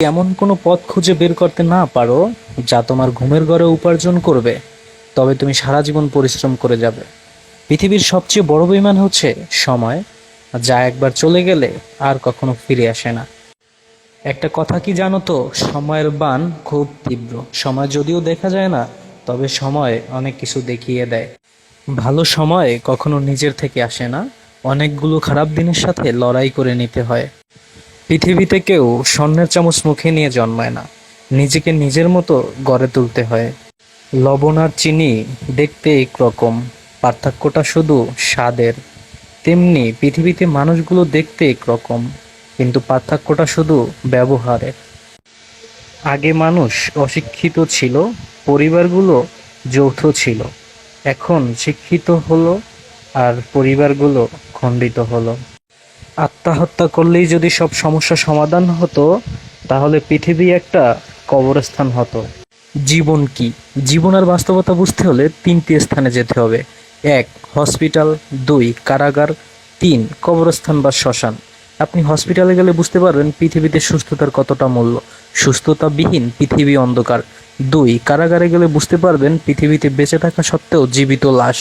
এমন কোনো পথ খুঁজে বের করতে না পারো যা তোমার ঘুমের ঘরে উপার্জন করবে, তবে তুমি সারা জীবন পরিশ্রম করে যাবে। পৃথিবীর সবচেয়ে বড় বিমান হচ্ছে সময়, যা একবার চলে গেলে আর কখনো ফিরে আসে না। একটা কথা কি জানো তো, সময়ের বান খুব তীব্র। সময় যদিও দেখা যায় না, তবে সময় অনেক কিছু দেখিয়ে দেয়। ভালো সময় কখনো নিজের থেকে আসে না, অনেকগুলো খারাপ দিনের সাথে লড়াই করে নিতে হয়। পৃথিবীতে কেউ স্বর্ণের চামচ মুখে নিয়ে জন্মায় না। নিজেকে নিজের মতো গড়ে তুলতে হয়। লবণ আর চিনি দেখতে একরকম পার্থক্যটা শুধু স্বাদের। তেমনি পৃথিবীতে মানুষগুলো দেখতে একরকম কিন্তু পার্থক্যটা শুধু ব্যবহারের। আগে মানুষ অশিক্ষিত ছিল, পরিবারগুলো যৌথ ছিল। এখন শিক্ষিত হলো আর পরিবারগুলো খণ্ডিত হলো। আত্মহত্যা করলেই যদি সব সমস্যা সমাধান হতো, তাহলে পৃথিবী একটা কবরস্থান হতো। জীবন কি? জীবন আর বাস্তবতা বুঝতে হলে তিনটি স্থানে যেতে হবে। এক, হসপিটাল। দুই, কারাগার। তিন, কবরস্থান বা শ্মশান। আপনি হসপিটালে গেলে বুঝতে পারবেন পৃথিবীতে সুস্থতার কতটা মূল্য। সুস্থতাবিহীন পৃথিবী অন্ধকার। দুই, কারাগারে গেলে বুঝতে পারবেন পৃথিবীতে বেঁচে থাকা সত্ত্বেও জীবিত লাশ।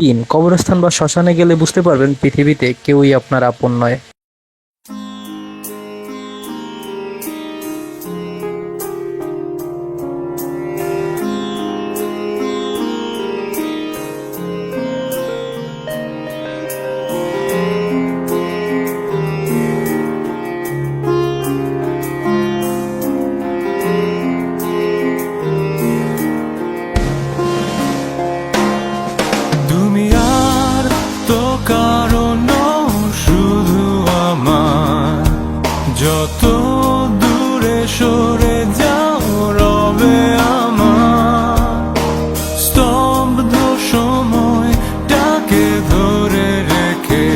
তিন কবরস্থান বা শ্মশানে গেলে বুঝতে পারবেন পৃথিবীতে কেউই আপনার আপন নয়। যত দূরে সরে যাও রবে আমার। ধরে রেখে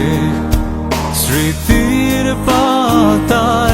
স্মৃতির পাতায়